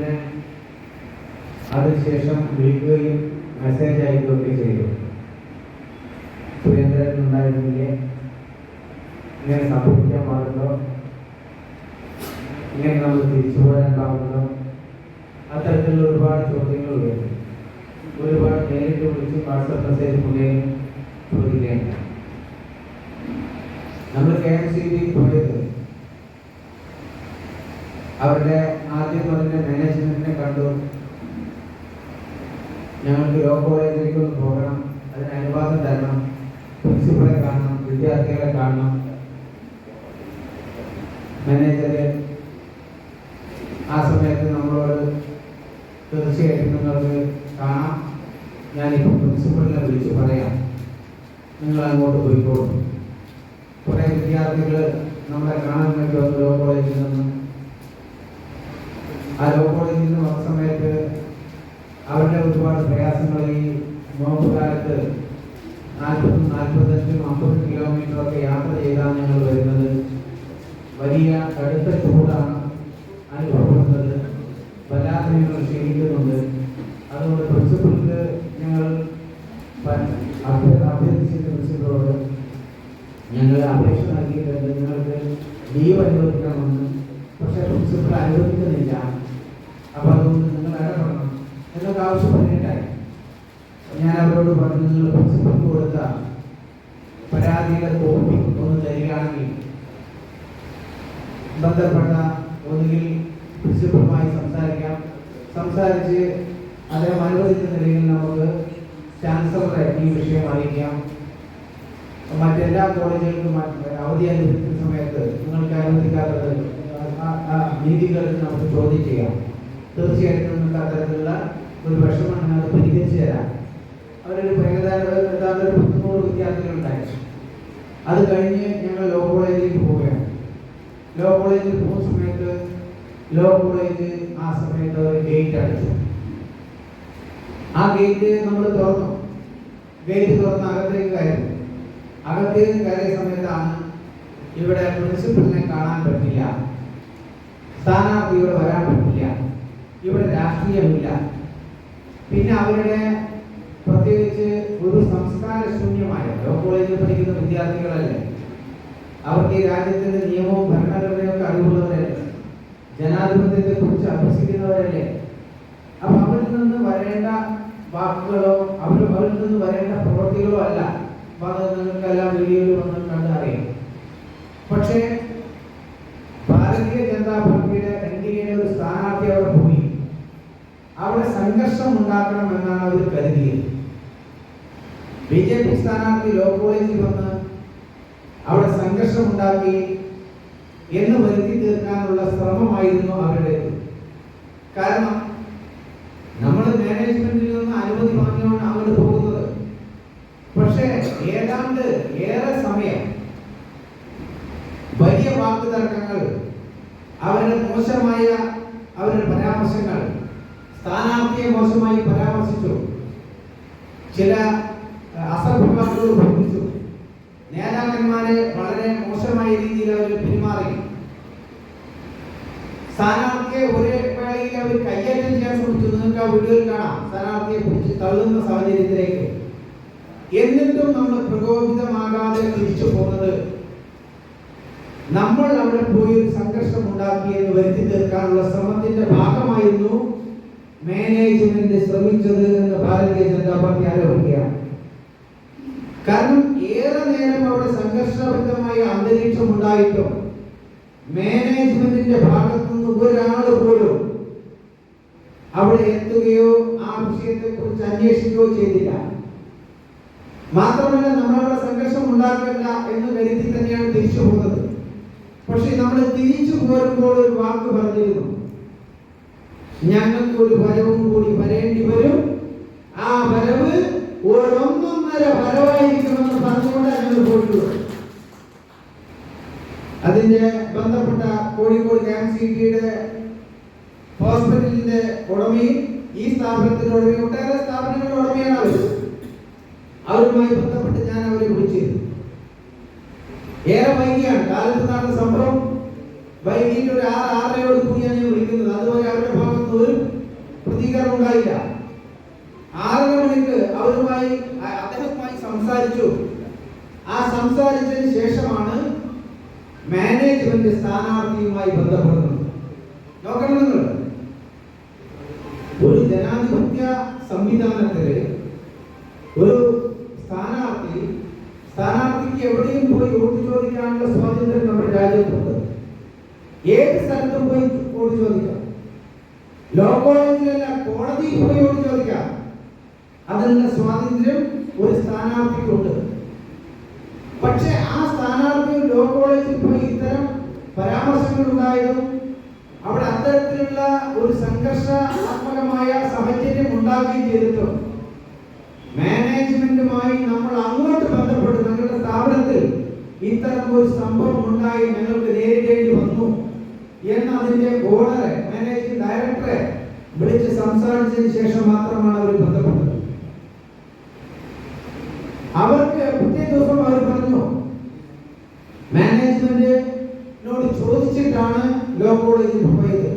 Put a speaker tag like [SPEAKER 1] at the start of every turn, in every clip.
[SPEAKER 1] എന്നെ അതിനുശേഷം വിളിക്കുകയും മെസ്സേജ് അയക്കുകയൊക്കെ ചെയ്തു. സുരേന്ദ്രൻ ഉണ്ടായിരുന്നില്ലേ ഇങ്ങനെ സംഭവിക്കാൻ പാടുണ്ടോ? ഇങ്ങനെ നമ്മൾ തിരിച്ചു പോരാൻ അത്തരത്തിലുള്ള ഒരുപാട് ചോദ്യങ്ങൾ വരും ഒരുപാട് നേരിട്ട് വിളിച്ച് വാട്സപ്പ് മെസ്സേജ് മുഖേന ചോദിക്കുകയാണ് നമ്മൾ കെ എം സി ബി പോയത് അവരുടെ ആദ്യം പറഞ്ഞ മാനേജ്മെന്റിനെ കണ്ടു. ഞങ്ങൾക്ക് ലോ കോളേജിലേക്ക് ഒന്ന് പോകണം. അതിന് അനുവാദം തരണം. പ്രിൻസിപ്പളെ കാണണം. വിദ്യാർത്ഥികളെ കാണണം. മാനേജറെ ആ സമയത്ത് നമ്മളോട് തീർച്ചയായിട്ടും നിങ്ങൾക്ക് കാണാം. ഞാനിപ്പോൾ പ്രിൻസിപ്പളിനെ വിളിച്ച് പറയാം. നിങ്ങൾ അങ്ങോട്ട് പോയിക്കോളും. കുറേ വിദ്യാർത്ഥികൾ നമ്മളെ കാണാൻ വേണ്ടി വന്നു ലോ കോളേജിൽ നിന്ന് ആ ലോ കോളേജിൽ നിന്ന് വന്ന സമയത്ത് അവരുടെ ഒരുപാട് പ്രയാസങ്ങൾ ഈ നോമ്പ് കാലത്ത് നാൽപ്പതും നാൽപ്പത്തഞ്ചും കിലോമീറ്റർ ഒക്കെ യാത്ര ചെയ്താണ് ഞങ്ങൾ വരുന്നത്. വലിയ കടുത്ത ചൂടാണ് അനുഭവപ്പെടുന്നത്. വല്ലാതെ ഞങ്ങൾ ക്ഷണിക്കുന്നുണ്ട്. അതുകൊണ്ട് പ്രിൻസിപ്പൾക്ക് ഞങ്ങൾ അഭ്യർത്ഥിച്ച പ്രിൻസിപ്പളോട് ഞങ്ങൾ അപേക്ഷ നൽകിയിട്ടുണ്ട്. നിങ്ങൾക്ക് ലീവ് അനുവദിക്കണമെന്ന്. പക്ഷേ പ്രിൻസിപ്പൾ അനുവദിക്കുന്നില്ല. അപ്പോൾ അതുകൊണ്ട് നിങ്ങൾ ഇടപെടണം എന്നൊക്കെ ആവശ്യപ്പെട്ടിട്ടായി ഞാൻ അവരോട് പറഞ്ഞു നിങ്ങൾ പ്രിൻസിപ്പൾക്ക് കൊടുത്ത പരാതിയുടെ കോപ്പി ഒന്ന് തരികയാണെങ്കിൽ ബന്ധപ്പെട്ട ഒന്നുകിൽ പ്രിൻസിപ്പളുമായി സംസാരിക്കാം. സംസാരിച്ച് അദ്ദേഹം അനുവദിക്കുന്ന നിലയിൽ നമുക്ക് ചാൻസലറെ ഈ വിഷയം അറിയിക്കാം. മറ്റെല്ലാ കോളേജുകൾക്കും അവധി അനുവദിക്കുന്ന സമയത്ത് നിങ്ങൾക്ക് അനുവദിക്കാത്തത് നീതികളിൽ നമുക്ക് ചോദ്യം ചെയ്യാം. തീർച്ചയായിട്ടും നിങ്ങൾക്ക് അത്തരത്തിലുള്ള ഒരു വിഷമം അത് പരിഹരിച്ചു തരാം. അവരൊരു ഏതാണ്ട് ഒരു പത്തുനൂറ് വിദ്യാർത്ഥികളുണ്ടായി അത് കഴിഞ്ഞ് ഞങ്ങൾ ലോ കോളേജിലേക്ക് പോവുകയാണ്. ലോ കോളേജിൽ പോകുന്ന സമയത്ത് ലോ കോളേജ് ആ സമയത്ത് അവർ ഗേറ്റ് അടച്ചു. ആ ഗേറ്റ് നമ്മൾ തുറന്നു. ഗേറ്റ് തുറന്ന് അകത്തേക്ക് കയറി. അകത്തേക്ക് കയറിയ സമയത്താണ് ഇവിടെ പ്രിൻസിപ്പലിനെ കാണാൻ പറ്റില്ല. സ്ഥാനാർത്ഥി ഇവിടെ വരാൻ പറ്റില്ല. ഇവിടെ രാഷ്ട്രീയമില്ല. പിന്നെ അവരുടെ പ്രത്യേകിച്ച് ഒരു സംസ്കാര ശൂന്യമായ ലോ കോളേജിൽ പഠിക്കുന്ന വിദ്യാർത്ഥികളല്ലേ? അവർക്ക് ഈ രാജ്യത്തിന്റെ നിയമവും ഭരണഘടനയൊക്കെ അറിവുള്ളവരല്ലേ? ജനാധിപത്യത്തെ കുറിച്ച് അഭ്യസിക്കുന്നവരല്ലേ? അപ്പൊ അവരിൽ നിന്ന് വരേണ്ട വാക്കുകളോ അവർ അവരിൽ നിന്ന് വരേണ്ട പ്രവൃത്തികളോ അല്ല. നിങ്ങൾക്കെല്ലാം വീഡിയോയിൽ വന്ന് കണ്ടറിയാം. പക്ഷേ ഭാരതീയ ജനതാ പാർട്ടിയുടെ എൻ ഡി എയുടെ ഒരു സ്ഥാനാർത്ഥി അവിടെ പോയി അവിടെ സംഘർഷം ഉണ്ടാക്കണം എന്നാണ് അവർ കരുതിയത്. ബി ജെ പി സ്ഥാനാർത്ഥി ലോ കോളേജിൽ വന്ന് അവിടെ സംഘർഷം ഉണ്ടാക്കി എന്ന് വരുത്തി തീർക്കാനുള്ള ശ്രമമായിരുന്നു അവരുടെ കാരണം നമ്മൾ മാനേജ്മെന്റിൽ നിന്ന് അനുമതി വാങ്ങിയാണ് അങ്ങോട്ട് പോകുന്നത്. പക്ഷേ ഏതാണ്ട് ഏറെ സമയം വലിയ വാക്കുതർക്കങ്ങൾ അവരുടെ മോശമായ അവരുടെ പരാമർശങ്ങൾ സ്ഥാനാർത്ഥിയെ മോശമായി പരാമർശിച്ചു. ചില അസഭ്യവാക്കുകൾ ഉപയോഗിച്ചു നേതാക്കന്മാരെ വളരെ മോശമായ രീതിയിൽ അവർ പെരുമാറി. സ്ഥാനാർത്ഥിയെ ഒരേ വേളയിൽ അവർ കയ്യേറ്റം ചെയ്യാൻ ശ്രമിച്ചു. നിങ്ങൾക്ക് ആ വീഡിയോയിൽ കാണാം. സ്ഥാനാർത്ഥിയെ പിടിച്ച് തള്ളുന്ന സാഹചര്യത്തിലേക്ക്. എന്നിട്ടും നമ്മൾ പ്രകോപിതമാകാതെ തിരിച്ചു പോകുന്നത് നമ്മൾ അവിടെ പോയി ഒരു സംഘർഷം ഉണ്ടാക്കി എന്ന് വരുത്തി തീർക്കാനുള്ള ശ്രമത്തിന്റെ ഭാഗമായിരുന്നു മാനേജ്മെന്റ് ശ്രമിച്ചത് എന്ന് ഭാരതീയ ജനതാ പാർട്ടി ആരോപിക്കുകയാണ്. കാരണം ഏറെ നേരം അവിടെ സംഘർഷബദ്ധമായ അന്തരീക്ഷം ഉണ്ടായിട്ടും മാനേജ്മെന്റിന്റെ ഭാഗത്തു നിന്ന് ഒരാൾ പോലും അവിടെ എത്തുകയോ ആ വിഷയത്തെ കുറിച്ച് അന്വേഷിക്കുകയോ ചെയ്തില്ല. മാത്രമല്ല നമ്മളവിടെ സംഘർഷം ഉണ്ടാക്കണ്ട എന്ന് കരുതി തന്നെയാണ് തിരിച്ചു പോകുന്നത്. പക്ഷെ നമ്മൾ തിരിച്ചു പോരുമ്പോൾ ഒരു വാക്ക് പറഞ്ഞിരുന്നു. ഞങ്ങൾക്ക് ഒരു ഫലവും കൂടി വരേണ്ടി വരും. ആ ഫലവ് ഒരൊന്നൊന്നര ഫലമായിരിക്കുമെന്ന് പറഞ്ഞുകൊണ്ട് ഞങ്ങൾ പോയിട്ടുള്ളത് അതിന്റെ ബന്ധപ്പെട്ട കോഴിക്കോട് കെ എം സി ഹോസ്പിറ്റലിന്റെ ഉടമയും ഈ സ്ഥാപനത്തിന്റെ ഉടമയും ഒട്ടേറെ സ്ഥാപനങ്ങളുടെ ഉടമയാണ് അവർ. അവരുമായി ബന്ധപ്പെട്ട് ഞാൻ അവരെ വിളിച്ചിരുന്നു. ഏറെ വൈകിയാണ്. കാലത്ത് നടന്ന സംഭവം വൈകിട്ട് ഒരു ആറ് ആറരയോട് ഉണ്ടായില്ല. ആറര മണിക്ക് അവരുമായി അദ്ദേഹവുമായി സംസാരിച്ചു. ആ സംസാരിച്ചതിന് ശേഷമാണ് മാനേജ്മെന്റ് സ്ഥാനാർത്ഥിയുമായി ബന്ധപ്പെടുന്നത്. നോക്കണം നിങ്ങൾ. ഒരു ജനാധിപത്യ സംവിധാനത്തിൽ ഒരു സ്ഥാനാർത്ഥി സ്ഥാനാർത്ഥിക്ക് എവിടെയും പോയി വോട്ട് ചോദിക്കാനുള്ള സ്വാതന്ത്ര്യം നമ്മുടെ രാജ്യത്തുണ്ട്. ഏത് സ്ഥലത്തും പോയി വോട്ട് ചോദിക്കാം. ലോ കോളേജിലല്ല കോടതിയിൽ പോയോട് ചോദിക്കാം. അതിനുള്ള സ്വാതന്ത്ര്യം ഒരു സ്ഥാനാർത്ഥിക്കുണ്ട്. പക്ഷെ ആ സ്ഥാനാർത്ഥി ലോ കോളേജിൽ പോയി ഇത്തരം പരാമർശങ്ങൾ ഉണ്ടായതും അവിടെ അത്തരത്തിലുള്ള ഒരു സംഘർഷാത്മകമായ സാഹചര്യം ഉണ്ടാകുകയും ചെയ്തിട്ടും മാനേജ്മെന്റുമായി നമ്മൾ അങ്ങോട്ട് ബന്ധപ്പെട്ട് ഞങ്ങളുടെ സ്ഥാപനത്തിൽ ഇത്തരം ഒരു സംഭവം ഉണ്ടായി ഞങ്ങൾക്ക് നേരിടേണ്ടി വന്നു. എന്ന് അതിന്റെ ഓണറെ മാനേജിംഗ് ഡയറക്ടറെ വിളിച്ച് സംസാരിച്ചതിന് ശേഷം മാത്രമാണ് അവർ ബന്ധപ്പെട്ടത്. അവർക്ക് പിറ്റേ ദിവസം അവർ പറഞ്ഞു മാനേജ്മെന്റിനോട് ചോദിച്ചിട്ടാണ് ലോ കോളേജിൽ പോയത്.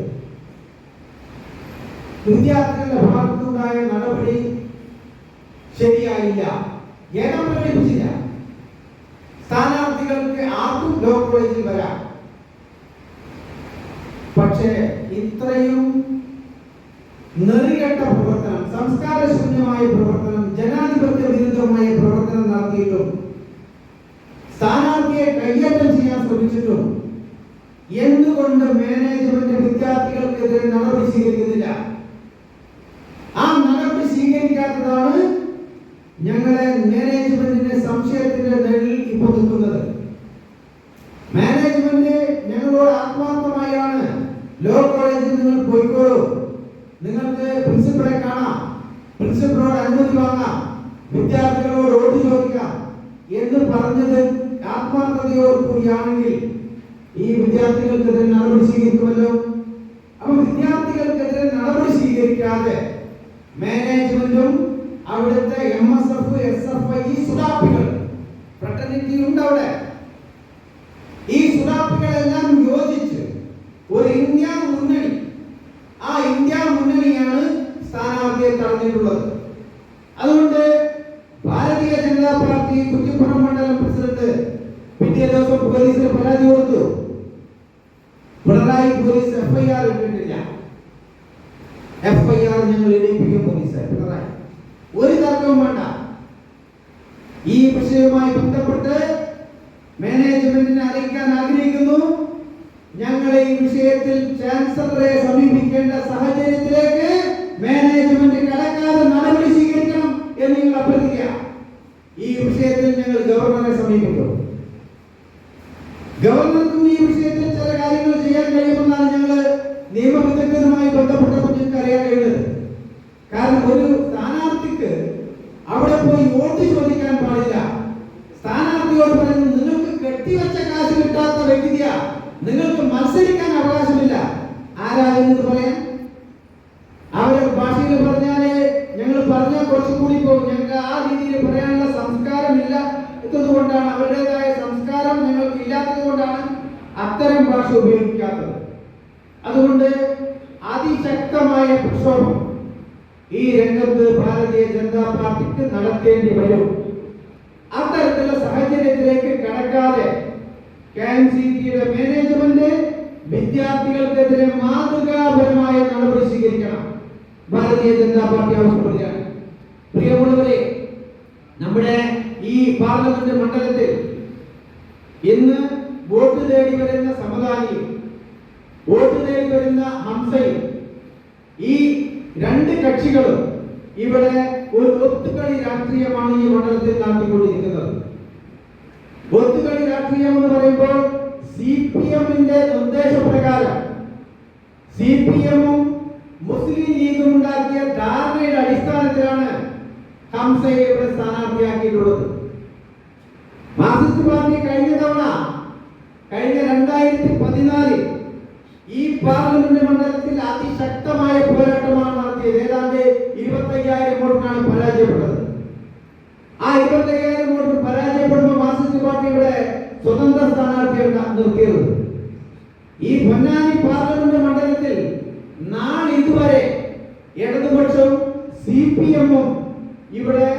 [SPEAKER 1] വിദ്യാർത്ഥികളുടെ ഭാഗത്തുണ്ടായ നടപടി ശരിയായില്ല. ഏതാ പ്രകടിപ്പിച്ചില്ല സ്ഥാനാർത്ഥികൾക്ക് ആർക്കും ലോ കോളേജിൽ വരാം. പക്ഷേ ഇത്രയും നെറികെട്ട പ്രവർത്തനം സംസ്കാരശൂന്യമായ പ്രവർത്തനം ജനാധിപത്യ വിരുദ്ധമായ പ്രവർത്തനം നടത്തിയിട്ടും സ്ഥാനാർത്ഥിയെ കൈയേറ്റം ചെയ്യാൻ ശ്രമിച്ചിട്ടും എന്തുകൊണ്ട് മാനേജ്മെന്റ് വിദ്യാർത്ഥികൾക്കെതിരെ നടപടി സ്വീകരിക്കുന്നില്ല? ആ നടപടി സ്വീകരിക്കാത്തതാണ് ഞങ്ങളെ മാനേജ്മെന്റിന്റെ സംശയത്തിന്റെ നിഴലിൽ ഇപ്പോൾ നിൽക്കുന്നത് മാനേജ്മെന്റ് ഞങ്ങളോട് ആത്മാർത്ഥമായാണ് ലോ കോളേജിൽ നിങ്ങൾ പോയിക്കോളൂ നിങ്ങൾക്ക് പ്രിൻസിപ്പളെ കാണാം പ്രിൻസിപ്പളോട് അനുമതി വാങ്ങാം വിദ്യാർത്ഥികളോട് വോട്ട് ചോദിക്കാം എന്ന് പറഞ്ഞത് ആത്മാർത്ഥതയോട് ഈ വിദ്യാർത്ഥികൾക്കെതിരെ നടപടി സ്വീകരിക്കുമല്ലോ? അപ്പൊ വിദ്യാർത്ഥികൾക്കെതിരെ നടപടി സ്വീകരിക്കാതെ മാനേജ്മെന്റും അവിടുത്തെ M S F S F I ഉണ്ട് അവിടെ ഈ സുഡാപ്പികളെല്ലാം യോജിച്ച് ഒരു ഇന്ത്യ മുന്നണി ആ ഇന്ത്യ മുന്നണിയാണ് സ്ഥാനാർത്ഥിയെ തടഞ്ഞിട്ടുള്ളത് അതുകൊണ്ട് ഭാരതീയ ജനതാ പാർട്ടി കുറ്റിപ്പുറം മണ്ഡലം പ്രസിഡന്റ് പിറ്റേ ദിവസം പോലീസിന് പരാതി കൊടുത്തു പിണറായി പോലീസ് എഫ്ഐആർ ഇട്ടിട്ടില്ല എഫ്ഐആർ ഞങ്ങൾ എഴുതിപ്പിക്കും പോലീസ് പിണറായി ഒരു തർക്കവും വേണ്ട ഈ വിഷയവുമായി ബന്ധപ്പെട്ട് മാനേജ്മെന്റിനെ അറിയിക്കാൻ ആഗ്രഹിക്കുന്നു. ഞങ്ങൾ ഈ വിഷയത്തിൽ ചാൻസലറെ സമീപിക്കേണ്ട സാഹചര്യത്തിലേക്ക് മാനേജ്മെന്റ് കടക്കാതെ നടപടി സ്വീകരിക്കണം എന്ന് നിങ്ങൾ അഭ്യർത്ഥിക്കുക. ഈ വിഷയത്തിൽ ഞങ്ങൾ ഗവർണറെ സമീപിക്കും. ഗവർണർക്കും ഈ വിഷയത്തിൽ ചില കാര്യങ്ങൾ ചെയ്യാൻ കഴിയുമെന്നാണ് ഞങ്ങൾ നിയമവിദഗ്ധരുമായി ബന്ധപ്പെട്ടപ്പോൾ ഞങ്ങൾക്ക് അറിയാൻ കഴിയുന്നത്. കാരണം ഒരു സ്ഥാനാർത്ഥിക്ക് അവിടെ പോയി വോട്ട് ചോദിക്കാൻ പാടില്ല സ്ഥാനാർത്ഥിയോട് പറയുന്നു നിങ്ങൾക്ക് കെട്ടിവെച്ച കാശ് കിട്ടാത്ത വ്യക്തിയ നിങ്ങൾക്ക് മത്സരിക്കാൻ അവകാശമില്ല ആരാ എന്ന് പറയാൻ അവരുടെ ഭാഷയിൽ പറഞ്ഞാൽ ഞങ്ങൾ പറഞ്ഞാൽ കുറച്ചുകൂടി പോകും ഞങ്ങൾക്ക് ആ രീതിയിൽ പറയാനുള്ള സംസ്കാരമില്ല കൊണ്ടാണ് അവരുടേതായ സംസ്കാരം ഞങ്ങൾക്ക് ഇല്ലാത്തത് കൊണ്ടാണ് അത്തരം ഭാഷ ഉപയോഗിക്കാത്തത് അതുകൊണ്ട് അതിശക്തമായ പ്രക്ഷോഭം ഈ രംഗത്ത് ഭാരതീയ ജനതാ പാർട്ടിക്ക് നടത്തേണ്ടി വരും. അത്തരത്തിലുള്ള സാഹചര്യത്തിലേക്ക് കടക്കാതെ കെ മാനേജ്മെന്റ് വിദ്യാർത്ഥികൾക്കെതിരെ മാതൃകാപരമായ നടപടി സ്വീകരിക്കണം. ഭാരതീയ ജനതാ പാർട്ടി ആവശ്യപ്പെടുകയാണ് പ്രിയമുള്ളവരെ നമ്മുടെ ഈ പാർലമെന്റ് മണ്ഡലത്തിൽ ഇന്ന് വോട്ട് തേടി വരുന്ന സമതാനിയും വോട്ട് തേടി വരുന്ന ഹംസയും ഈ രണ്ട് കക്ഷികളും ഇവിടെ ഒരു ഒത്തുകളി രാഷ്ട്രീയമാണ് ഈ മണ്ഡലത്തിൽ നടത്തിക്കൊണ്ടിരിക്കുന്നത്. ഒത്തുകളി രാഷ്ട്രീയം എന്ന് പറയുമ്പോൾ സി പി എമ്മിന്റെ നിർദ്ദേശപ്രകാരം സി പി എമ്മും മുസ്ലിം ലീഗും ഉണ്ടാക്കിയ ധാരണയുടെ അടിസ്ഥാനത്തിലാണ് ഹംസയെ ഇവിടെ സ്ഥാനാർത്ഥിയാക്കിയിട്ടുള്ളത്. മാർക്സിസ്റ്റ് പാർട്ടി കഴിഞ്ഞ തവണ കഴിഞ്ഞ രണ്ടായിരത്തി പതിനാലിൽ ഈ പാർലമെന്റ് മണ്ഡലത്തിൽ അതിശക്തമായ പോരാട്ടമാണ് നടത്തിയത്. ഏതാണ്ട് ഇരുപത്തയ്യായിരം വോട്ടിനാണ് പരാജയപ്പെട്ടത്. ആ ഇരുപത്തയ്യായിരം വോട്ട് പരാജയപ്പെടുമ്പോൾ മാർക്സിസ്റ്റ് പാർട്ടിയുടെ സ്വതന്ത്ര സ്ഥാനാർത്ഥിയാണ് നിർത്തിയത്. ഈ പൊന്നാനി പാർലമെന്റ് മണ്ഡലത്തിൽ നാളിതുവരെ ഇടതുപക്ഷവും സി പി എമ്മും ഇവിടെ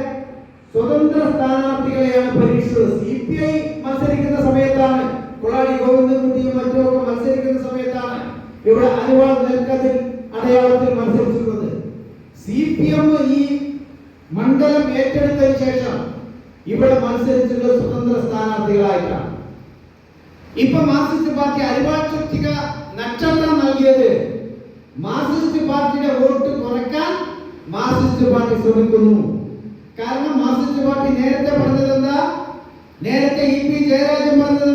[SPEAKER 1] സ്വതന്ത്ര സ്ഥാനാർത്ഥികളെയാണ് പരീക്ഷിച്ചത്. സി പി ഐ മത്സരിക്കുന്ന സമയത്താണ് കുളാടി ഗോവിന്ദൻകുട്ടിയും മറ്റുമൊക്കെ മത്സരിക്കുന്ന സമയത്താണ് ഇവിടെ അനുവാൾ നെൽക്കതിൽ അടയാളത്തിൽ മത്സരിച്ചിരുന്നത്. സി പി എം ഈ മണ്ഡലം ഏറ്റെടുത്തതിന് ശേഷം ഇവിടെ മത്സരിച്ചത് സ്വതന്ത്ര സ്ഥാനാർത്ഥികളായിട്ടാണ്. ഇപ്പൊ മാർക്സിസ്റ്റ് പാർട്ടി അരിവാക്ഷിക നക്ഷത്രം നൽകിയത് മാർക്സിസ്റ്റ് പാർട്ടിയുടെ വോട്ട് കുറയ്ക്കാൻ മാർക്സിസ്റ്റ് പാർട്ടി ശ്രമിക്കുന്നു. കാരണം മാർക്സിസ്റ്റ് പാർട്ടി നേരത്തെ പറഞ്ഞത് എന്താ നേരത്തെ ഇ പി ജയരാജൻ പറഞ്ഞത്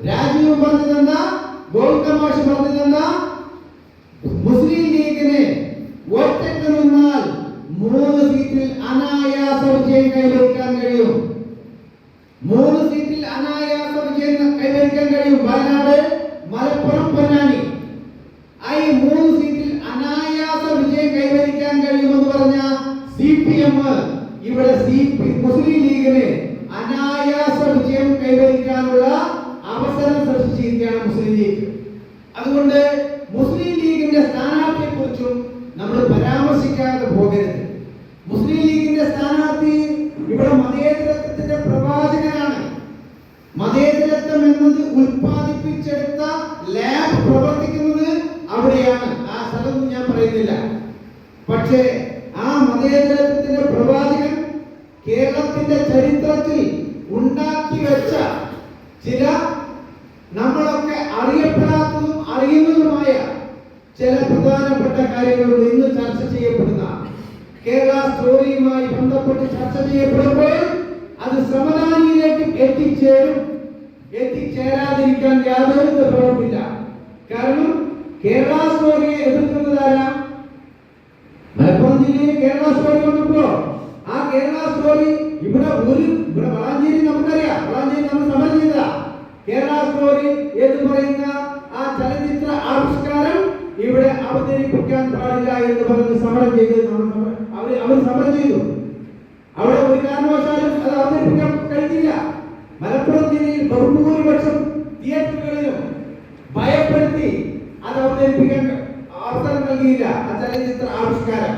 [SPEAKER 1] രാജീവ് പറഞ്ഞത് എന്താ ഗോവിന്ദ മാഷ് പറഞ്ഞത് എന്താ മുസ്ലിം ലീഗിനെ ഒറ്റയ്ക്ക് നിന്നാൽ മൂന്ന് സീറ്റിൽ അനായാസ വിജയം കൈവരിക്കാൻ കഴിയും. മൂന്ന് സീറ്റിൽ അനായാസ വിജയം കൈവരിക്കാൻ കഴിയും വയനാട് മലപ്പുറം പൊന്നാനി ആ ഈ മൂന്ന് സീറ്റിൽ അനായാസ വിജയം കൈവരിക്കാൻ കഴിയുമെന്ന് പറഞ്ഞ സി പി എം ഇവിടെ സി പി മുസ്ലിം ലീഗിന് അനായാസ വിജയം കൈവരിക്കാനുള്ള അവസരം സൃഷ്ടിച്ചിരിക്കുകയാണ് മുസ്ലിം ലീഗ് അതുകൊണ്ട് മുസ്ലിം ലീഗിന്റെ സ്ഥാനാർത്ഥിയെ കുറിച്ചും നമ്മൾ പരാമർശിക്കാതെ പോകരുത് മുസ്ലിം ലീഗിന്റെ സ്ഥാനാർത്ഥി ഇവിടെ മതേതരത്വത്തിന്റെ പ്രവാചകനാണ് മതേതരത്വം എന്നത് ഉൽപ്പാദിപ്പിച്ചെടുത്ത ലാബ് പ്രവർത്തിക്കുന്നത് അവിടെയാണ്. ആ സ്ഥലം ഞാൻ പറയുന്നില്ല. പക്ഷേ ആ മതേതരത്വത്തിന്റെ പ്രവാചകൻ കേരളത്തിന്റെ ചരിത്രത്തിൽ ഉണ്ടാക്കി വെച്ച ചില നമ്മളൊക്കെ അറിയപ്പെടാത്തതും അറിയുന്നതുമായ ചില പ്രധാനപ്പെട്ട കാര്യങ്ങളോട് ഇന്ന് ചർച്ച ചെയ്യപ്പെടുന്ന കേരള സ്റ്റോറിയുമായി ബന്ധപ്പെട്ട് ചർച്ച ചെയ്യപ്പെടുമ്പോൾ അത് സമതാനിയിലേക്ക് എത്തിച്ചേരും. എത്തിച്ചേരാതിരിക്കാൻ യാതൊരു നിർഭയവുമില്ല കാരണം കേരള സ്റ്റോറിയെ എതിർക്കുന്നത് ആരാ? മലപ്പുറം ജില്ലയിൽ കേരള സ്റ്റോറി വന്നപ്പോ ആ കേരള സ്റ്റോറി ഇവിടെ ഒരു ഇവിടെ വളാഞ്ചേരി നമുക്കറിയാം. വളാഞ്ചേരി നമ്മൾ സമരം ചെയ്ത കേരള സ്റ്റോറി എന്ന് പറയുന്ന ആ ചലച്ചിത്ര ആവിഷ്കാരം ഇവിടെ അവതരിപ്പിക്കാൻ പാടില്ല എന്ന് പറഞ്ഞ് സമരം ചെയ്ത് നമ്മൾ അവർ അവർ സമരം ചെയ്തു. അവിടെ ഒരു കാരണവശാലും അത് അവതരിപ്പിക്കാൻ കഴിഞ്ഞില്ല. മലപ്പുറം ജില്ലയിൽ ബഹുഭൂരിപക്ഷം തിയേറ്ററുകളിലും ഭയപ്പെടുത്തി അത് അവതരിപ്പിക്കാൻ അവസരം നൽകിയില്ല ആ ചലച്ചിത്ര ആവിഷ്കാരം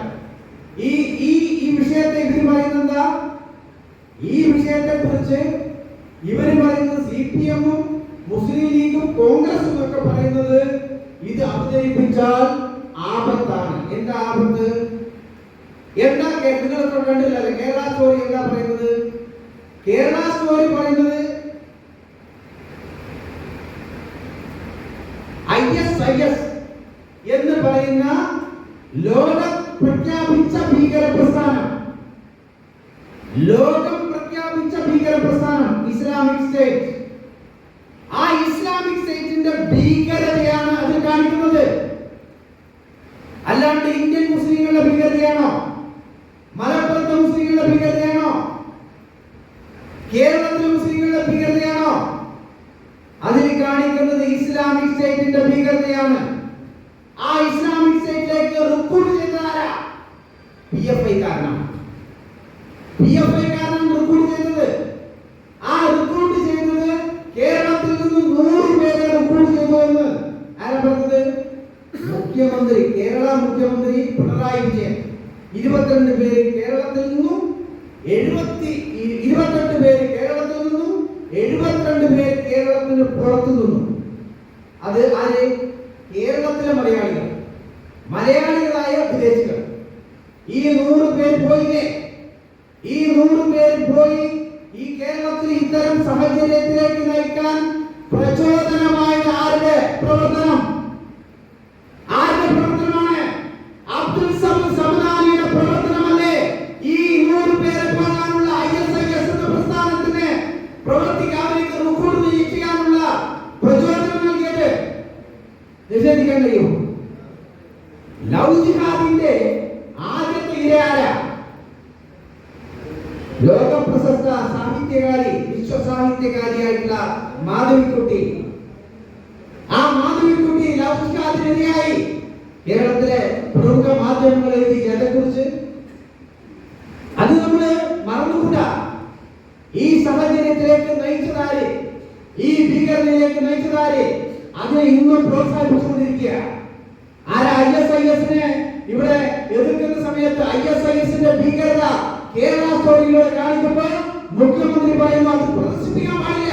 [SPEAKER 1] ഈ ഈ ഈ ഇവർ പറയുന്നത് എന്താ ഈ വിഷയത്തെ കുറിച്ച് ഇവർ പറയുന്നത് സി പി എമ്മും മുസ്ലിം ലീഗും കോൺഗ്രസും ഒക്കെ പറയുന്നത് ഇത് അവതരിപ്പിച്ചാൽ ആപത്താണ്. എന്താ ആപത്ത്? എന്താ നിങ്ങളൊക്കെ കേരള സ്റ്റോറി എന്താ പറയുന്നത്? കേരള സ്റ്റോറി പറയുന്നത് ഐ എസ് ഐ എസ് എന്ന് പറയുന്ന ലോകം പ്രഖ്യാപിച്ച ഭീകര പ്രസ്ഥാനം ലോകം പ്രഖ്യാപിച്ച ഭീകര പ്രസ്ഥാനം ഇസ്ലാമിക് സ്റ്റേറ്റ്. ആ ഇസ്ലാമിക് സ്റ്റേറ്റിന്റെ ഭീകരതയാണ് അത് കാണിക്കുന്നത്. അല്ലാണ്ട് ഇന്ത്യൻ മുസ്ലിങ്ങളുടെ ഭീകരതയാണോ? മലപ്പുറത്തെ മുസ്ലിങ്ങളുടെ ഭീകരതയാണോ? കേരളത്തിലെ മുസ്ലിങ്ങളുടെ ഭീകരതയാണോ? അതിൽ കാണിക്കുന്നത് ഇസ്ലാമിക് സ്റ്റേറ്റിന്റെ ഭീകരതയാണ്. ആ ഇസ്ലാമിക് സ്റ്റേറ്റിലേക്ക് റിക്രൂട്ട് ചെയ്തതാരാ പി എഫ് ഐ കാരണം പി എഫ് ഐ കാരനാണ് റിക്രൂട്ട് ചെയ്തത് ആ റിക്രൂട്ട് ചെയ്തത് കേരളത്തിൽ നിന്ന് നൂറ് പേരെ റിക്രൂട്ട് ചെയ്തു എന്ന് ആരാ പറഞ്ഞത് മുഖ്യമന്ത്രി കേരള മുഖ്യമന്ത്രി പിണറായി വിജയൻ. ഇരുപത്തിരണ്ട് പേര് കേരളത്തിൽ നിന്നും എഴുപത്തി ഇ- ഇരുപത്തെട്ട് പേര് കേരളത്തിൽ നിന്നും എഴുപത്തിരണ്ട് പേര് കേരളത്തിന് പുറത്തു നിന്നും അത് ആര് കേരളത്തിലെ മലയാളികൾ മലയാളികളായ വിദേശികൾ ഈ നൂറ് പേര് പോയില്ലേ ഈ നൂറ് പേര് പോയി ഈ കേരളത്തിൽ ഇത്തരം സാഹചര്യത്തിലേക്ക് നയിക്കാൻ പ്രചോദനമായത് ആരുടെ പ്രവർത്തനം ആരുടെ പ്രവർത്തനമാണ് അബ്ദുൽ സമദ് സമദാനിയുടെ പ്രവർത്തനമല്ലേ ഈ നൂറ് പേരെ പോകാനുള്ള ഐ എസ് ഐ എസ് എന്ന പ്രസ്ഥാനത്തിന് പ്രവർത്തിക്കാതിരിക്ക് റിക്രൂട്ട് ചെയ്യിക്കാനുള്ള പ്രചോദനം നൽകിയത് നിഷേധിക്കാൻ കഴിയുമോ ലവ് ജിഹാദിന്റെ ആദ്യത്തെ ഇരയാര ലോക പ്രശസ്ത സാഹിത്യകാരി വിശ്വസാഹിത്യകാരിയായിട്ടുള്ള മാധവിക്കുട്ടി ആ മാധവിക്കുട്ടി ലവ് ജിഹാദിനിരയായി കേരളത്തിലെ പ്രമുഖ മാധ്യമങ്ങൾ എഴുതി അതേക്കുറിച്ച് അത് നമ്മൾ മറന്നുകൂടാ ഈ സാഹചര്യത്തിലേക്ക് നയിച്ചതാര്? ഈ ഭീകരതയിലേക്ക് നയിച്ചതാര്? അതിനെ ഇന്നും പ്രോത്സാഹിപ്പിച്ചുകൊണ്ടിരിക്കുക. ആരാ ഐ എസ് ഐ എസിനെ ഇവിടെ എതിർക്കുന്ന സമയത്ത് ഐ എസ് ഐ എസിന്റെ ഭീകരത കേരള സ്റ്റോറിയിലൂടെ കാണിക്കുമ്പോൾ മുഖ്യമന്ത്രി പറയുന്നു അത് പ്രദർശിപ്പിക്കാൻ പാടില്ല.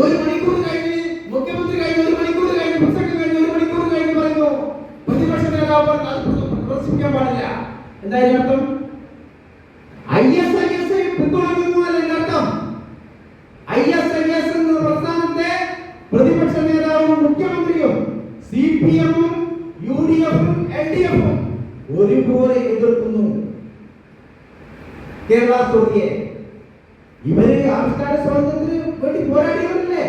[SPEAKER 1] ഒരു മണിക്കൂർ കഴിഞ്ഞ് മുഖ്യമന്ത്രി കഴിഞ്ഞ് ഒരു മണിക്കൂർ കഴിഞ്ഞ് പ്രസംഗം കഴിഞ്ഞ് ഒരു മണിക്കൂർ കഴിഞ്ഞ് പറയുന്നു പ്രതിപക്ഷ നേതാവ് പറഞ്ഞു അത് പ്രദർശിപ്പിക്കാൻ പാടില്ല എന്താ ഇതിന്റെ അർത്ഥം ഐ എസ് ഐ എസ് പിന്തുണയ്ക്കുന്നു എന്നല്ല അർത്ഥം. ഐ എസ് ഐ എസ് എന്ന പ്രസ്ഥാനത്തെ പ്രതിപക്ഷ നേതാവും മുഖ്യമന്ത്രിയും സി പി എമ്മും യു ഡി എഫും എൽ ഡി എഫും ഒരുപോലെ എതിർക്കുന്നു. കേരള സ്റ്റോറിയെ ഇവർ ആവിഷ്കാര സ്വാതന്ത്ര്യത്തിന് വേണ്ടി പോരാടിയവരല്ലേ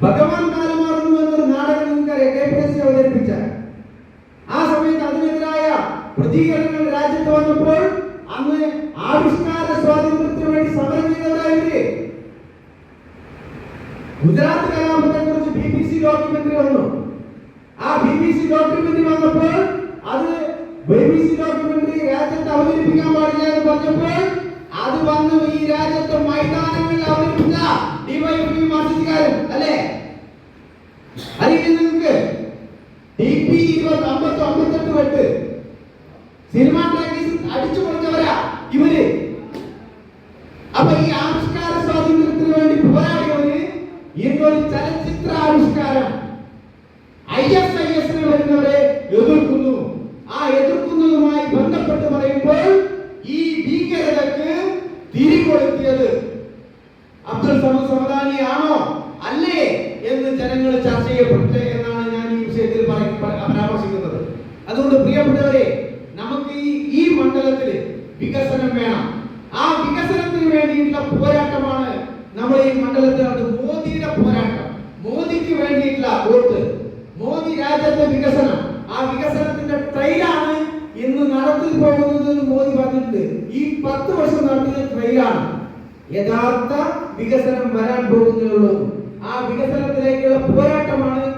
[SPEAKER 1] ഭഗവാൻ കാലമാറുന്നു എന്നൊരു നാടകം നിങ്ങൾക്കറിയാം കെ പി എസ് സി അവതരിപ്പിച്ച ആ സമയത്ത് അതിനെതിരായ പ്രതികരണങ്ങൾ രാജ്യത്ത് വന്നപ്പോൾ അന്ന് ആവിഷ്കാര സ്വാതന്ത്ര്യത്തിന് വേണ്ടി സമരം ചെയ്തവരായില്ലേ? ഗുജറാത്ത് കലാപത്തെ കുറിച്ച് ബി ബി സി ഡോക്യുമെന്ററി വന്നു. ആ ബി ബി സി ഡോക്യുമെന്ററി വന്നപ്പോൾ അത് ബി ഡോക്യുമെന്ററി രാജ്യത്ത് അവതരിപ്പിക്കാൻ പാടില്ല എന്ന് പറഞ്ഞപ്പോൾ അത് വന്നു ഈ രാജ്യത്തെ മൈതാനങ്ങളിൽ അവതരിപ്പിച്ച ഡിവൈഎഫ്ഐ മാർക്സിസ്റ്റുകാരും അല്ലേ? അറിയില്ല നിങ്ങൾക്ക്? ഡി പി ഇരുപത് അമ്പത്തി അമ്പത്തെട്ട് വെട്ട്. സിനിമ ടാക്കീസ് അടിച്ചു പൊളിച്ചവരാ ഇവർ അപ്പൊ ഈ ആവിഷ്കാര സ്വാതന്ത്ര്യത്തിന് വേണ്ടി പോരാടിയവര് ഇന്നൊരു ചലച്ചിത്ര ആവിഷ്കാരം ഐ എസ് ഐ എസിന് വരുന്നവരെ എതിർക്കുന്നു ആ എതിർക്കുന്നതുമായി ബന്ധപ്പെട്ട് പറയുമ്പോൾ ഈ ഭീകരതക്ക് തിരികൊളുത്തിയത് അബ്ദുൽ സമദ് സമദാനിയാണോ അല്ലേ എന്ന് ജനങ്ങൾ ചർച്ച ചെയ്യപ്പെട്ടെ എന്നാണ് ഞാൻ ഈ വിഷയത്തിൽ പറയ- പ- പരാമർശിക്കുന്നത് അതുകൊണ്ട് പ്രിയപ്പെട്ടവരെ നമുക്ക് ഈ ഈ മണ്ഡലത്തിൽ വികസനം വേണം ആ വികസനത്തിന് വേണ്ടിയിട്ടുള്ള പോരാട്ടമാണ് നമ്മൾ ഈ മണ്ഡലത്തിൽ അത് മോദിയുടെ പോരാട്ടം മോദിക്ക് വേണ്ടിയിട്ടുള്ള വോട്ട് മോദി രാജ്യത്തെ വികസനം ആ വികസനത്തിന്റെ ട്രെയിലാണ് ഇന്ന് നടത്തിൽ പോകുന്നത് എന്ന് മോദി പറഞ്ഞിട്ടുണ്ട് ഈ പത്ത് വർഷം നടത്തിയ ട്രെയിലാണ് യഥാർത്ഥ വികസനം വരാൻ പോകുന്നുള്ളൂ. ആ വികസനത്തിലേക്കുള്ള പോരാട്ടമാണ്